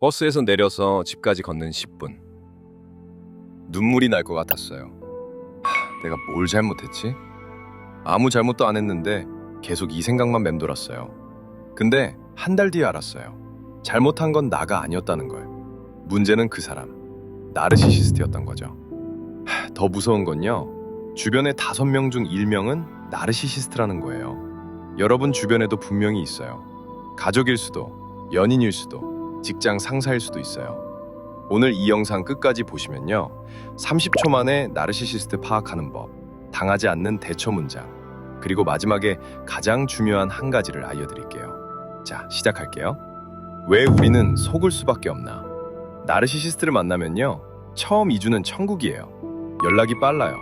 버스에서 내려서 집까지 걷는 10분. 눈물이 날 것 같았어요. 하, 내가 뭘 잘못했지? 아무 잘못도 안 했는데 계속 이 생각만 맴돌았어요. 근데 한 달 뒤에 알았어요. 잘못한 건 나가 아니었다는 걸. 문제는 그 사람, 나르시시스트였던 거죠. 하, 더 무서운 건요. 주변의 다섯 명 중 1명은 나르시시스트라는 거예요. 여러분 주변에도 분명히 있어요. 가족일 수도, 연인일 수도, 직장 상사일 수도 있어요. 오늘 이 영상 끝까지 보시면요. 30초 만에 나르시시스트 파악하는 법, 당하지 않는 대처 문장, 그리고 마지막에 가장 중요한 한 가지를 알려드릴게요. 자, 시작할게요. 왜 우리는 속을 수밖에 없나? 나르시시스트를 만나면요. 처음 2주는 천국이에요. 연락이 빨라요.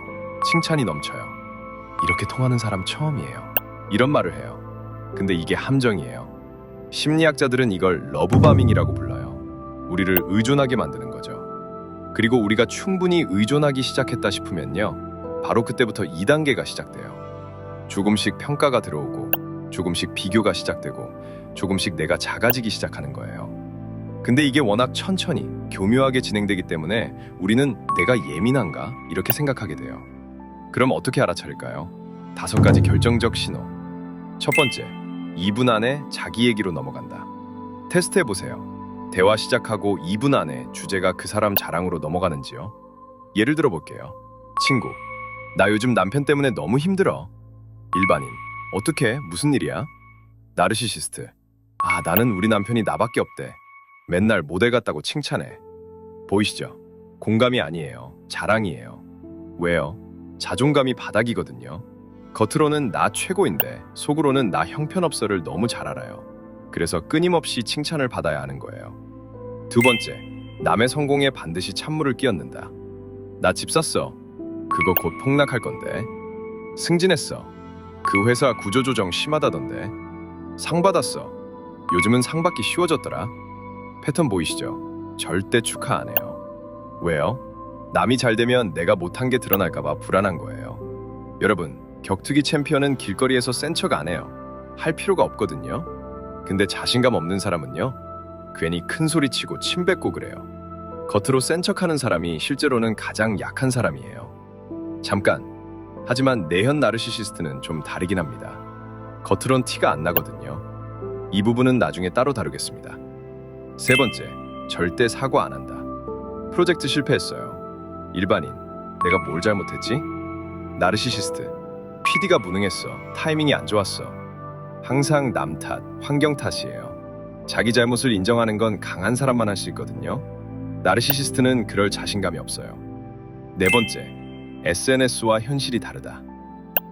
칭찬이 넘쳐요. 이렇게 통하는 사람 처음이에요. 이런 말을 해요. 근데 이게 함정이에요. 심리학자들은 이걸 러브바밍이라고 불러요. 우리를 의존하게 만드는 거죠. 그리고 우리가 충분히 의존하기 시작했다 싶으면요. 바로 그때부터 2단계가 시작돼요. 조금씩 평가가 들어오고, 조금씩 비교가 시작되고, 조금씩 내가 작아지기 시작하는 거예요. 근데 이게 워낙 천천히, 교묘하게 진행되기 때문에 우리는 내가 예민한가? 이렇게 생각하게 돼요. 그럼 어떻게 알아차릴까요? 다섯 가지 결정적 신호. 첫 번째, 2분 안에 자기 얘기로 넘어간다. 테스트 해보세요. 대화 시작하고 2분 안에 주제가 그 사람 자랑으로 넘어가는지요? 예를 들어 볼게요. 친구, 나 요즘 남편 때문에 너무 힘들어. 일반인, 어떻게? 무슨 일이야? 나르시시스트, 아, 나는 우리 남편이 나밖에 없대. 맨날 모델 같다고 칭찬해. 보이시죠? 공감이 아니에요. 자랑이에요. 왜요? 자존감이 바닥이거든요. 겉으로는 나 최고인데 속으로는 나 형편없어를 너무 잘 알아요. 그래서 끊임없이 칭찬을 받아야 하는 거예요. 두 번째, 남의 성공에 반드시 찬물을 끼얹는다. 나 집 샀어. 그거 곧 폭락할 건데. 승진했어. 그 회사 구조조정 심하다던데. 상 받았어. 요즘은 상 받기 쉬워졌더라. 패턴 보이시죠? 절대 축하 안 해요. 왜요? 남이 잘 되면 내가 못한 게 드러날까봐 불안한 거예요. 여러분, 격투기 챔피언은 길거리에서 센 척 안 해요. 할 필요가 없거든요. 근데 자신감 없는 사람은요. 괜히 큰 소리 치고 침 뱉고 그래요. 겉으로 센 척하는 사람이 실제로는 가장 약한 사람이에요. 잠깐. 하지만 내현 나르시시스트는 좀 다르긴 합니다. 겉으론 티가 안 나거든요. 이 부분은 나중에 따로 다루겠습니다. 세 번째, 절대 사과 안 한다. 프로젝트 실패했어요. 일반인, 내가 뭘 잘못했지? 나르시시스트, PD가 무능했어. 타이밍이 안 좋았어. 항상 남 탓, 환경 탓이에요. 자기 잘못을 인정하는 건 강한 사람만 할 수 있거든요. 나르시시스트는 그럴 자신감이 없어요. 네 번째, SNS와 현실이 다르다.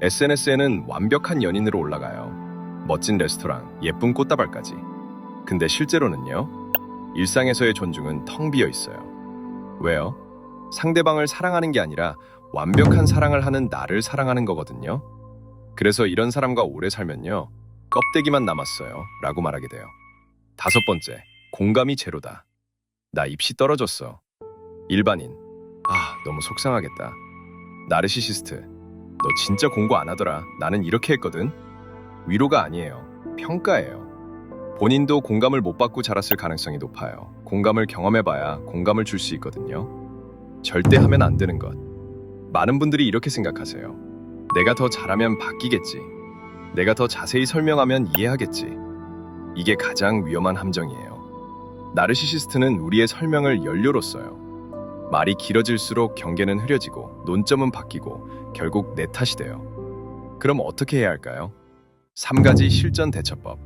SNS에는 완벽한 연인으로 올라가요. 멋진 레스토랑, 예쁜 꽃다발까지. 근데 실제로는요, 일상에서의 존중은 텅 비어 있어요. 왜요? 상대방을 사랑하는 게 아니라 완벽한 사랑을 하는 나를 사랑하는 거거든요. 그래서 이런 사람과 오래 살면요. 껍데기만 남았어요. 라고 말하게 돼요. 다섯 번째, 공감이 제로다. 나 입시 떨어졌어. 일반인. 아, 너무 속상하겠다. 나르시시스트. 너 진짜 공부 안 하더라. 나는 이렇게 했거든. 위로가 아니에요. 평가예요. 본인도 공감을 못 받고 자랐을 가능성이 높아요. 공감을 경험해봐야 공감을 줄 수 있거든요. 절대 하면 안 되는 것. 많은 분들이 이렇게 생각하세요. 내가 더 잘하면 바뀌겠지. 내가 더 자세히 설명하면 이해하겠지. 이게 가장 위험한 함정이에요. 나르시시스트는 우리의 설명을 연료로 써요. 말이 길어질수록 경계는 흐려지고 논점은 바뀌고 결국 내 탓이 돼요. 그럼 어떻게 해야 할까요? 3가지 실전 대처법.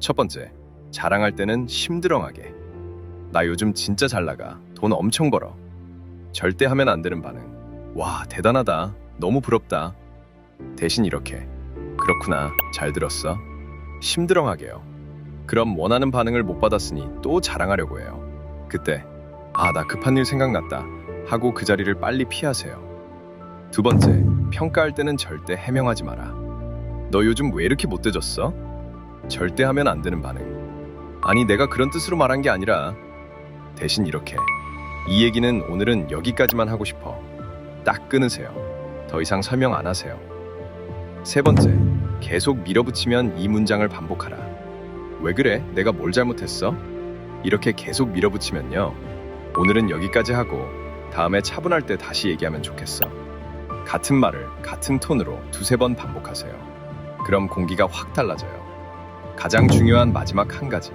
첫 번째, 자랑할 때는 심드렁하게. 나 요즘 진짜 잘 나가. 돈 엄청 벌어. 절대 하면 안 되는 반응. 와, 대단하다. 너무 부럽다. 대신 이렇게. 그렇구나. 잘 들었어. 심드렁하게요. 그럼 원하는 반응을 못 받았으니 또 자랑하려고 해요. 그때, 아, 나 급한 일 생각났다. 하고 그 자리를 빨리 피하세요. 두 번째, 평가할 때는 절대 해명하지 마라. 너 요즘 왜 이렇게 못돼졌어? 절대 하면 안 되는 반응. 아니, 내가 그런 뜻으로 말한 게 아니라 대신 이렇게. 이 얘기는 오늘은 여기까지만 하고 싶어. 딱 끊으세요. 더 이상 설명 안 하세요. 세 번째, 계속 밀어붙이면 이 문장을 반복하라. 왜 그래? 내가 뭘 잘못했어? 이렇게 계속 밀어붙이면요. 오늘은 여기까지 하고 다음에 차분할 때 다시 얘기하면 좋겠어. 같은 말을 같은 톤으로 두세 번 반복하세요. 그럼 공기가 확 달라져요. 가장 중요한 마지막 한 가지.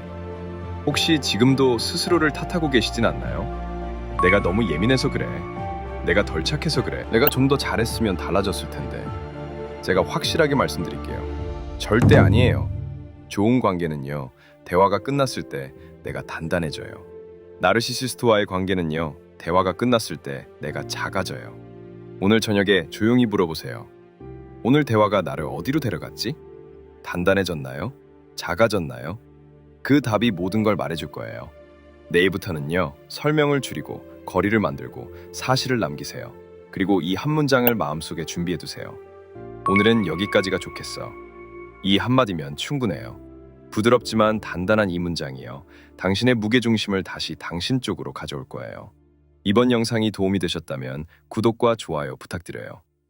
혹시 지금도 스스로를 탓하고 계시진 않나요? 내가 너무 예민해서 그래. 내가 덜 착해서 그래. 내가 좀 더 잘했으면 달라졌을 텐데. 제가 확실하게 말씀드릴게요. 절대 아니에요. 좋은 관계는요, 대화가 끝났을 때 내가 단단해져요. 나르시시스트와의 관계는요, 대화가 끝났을 때 내가 작아져요. 오늘 저녁에 조용히 물어보세요. 오늘 대화가 나를 어디로 데려갔지? 단단해졌나요? 작아졌나요? 그 답이 모든 걸 말해줄 거예요. 내일부터는요, 설명을 줄이고 거리를 만들고 사실을 남기세요. 그리고 이 한 문장을 마음속에 준비해 두세요. 오늘은 여기까지가 좋겠어. 이 한마디면 충분해요. 부드럽지만 단단한 이 문장이요. 당신의 무게중심을 다시 당신 쪽으로 가져올 거예요. 이번 영상이 도움이 되셨다면 구독과 좋아요 부탁드려요.